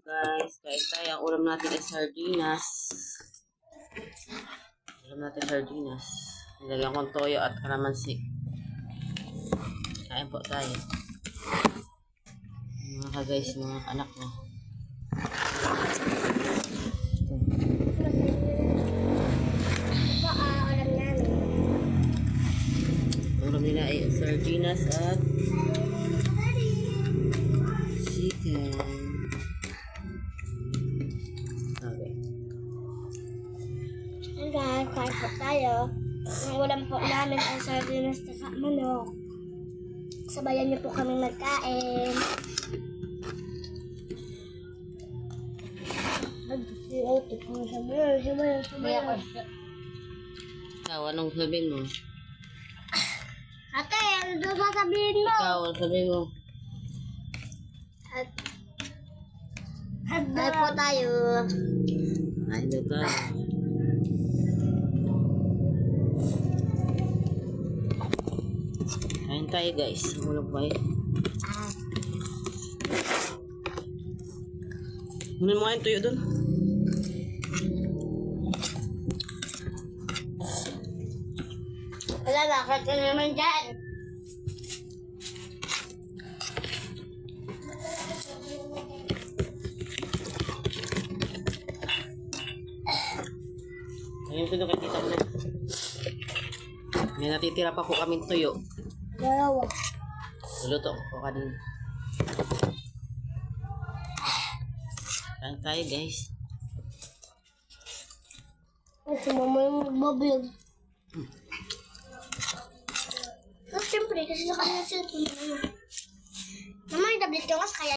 Guys, kain tayo. Ang ulam natin ay sardinas. Ulam natin sardinas. Nilagyan kong toyo at kalamansi. Kain po tayo. Mga ka-guys, mga anak. Ang ulam nila ay sardinas at chicken. Guys, kain po tayo. Ang ulam po namin ay sardinas at manok. Sabayan niyo po kami magkain. Ikaw, anong sabihin mo? Ate, ano daw sasabihin mo? Ikaw, anong sabihin mo? At, at po tayo. Ay, daw tayo. Tayo guys. Ulam ba eh? Muna mo nga yung tuyo dun. Wala na, kaya naman dyan. Ayun tuyo kay tita mo. May natitira pa po kaming tuyo. Dalawa. Luluto ko kanina. Kain tayo guys. Ay, sumama yung magbablog. So, siyempre, kasi sa kanya cellphone na. Mama, yung tablet kasi kaya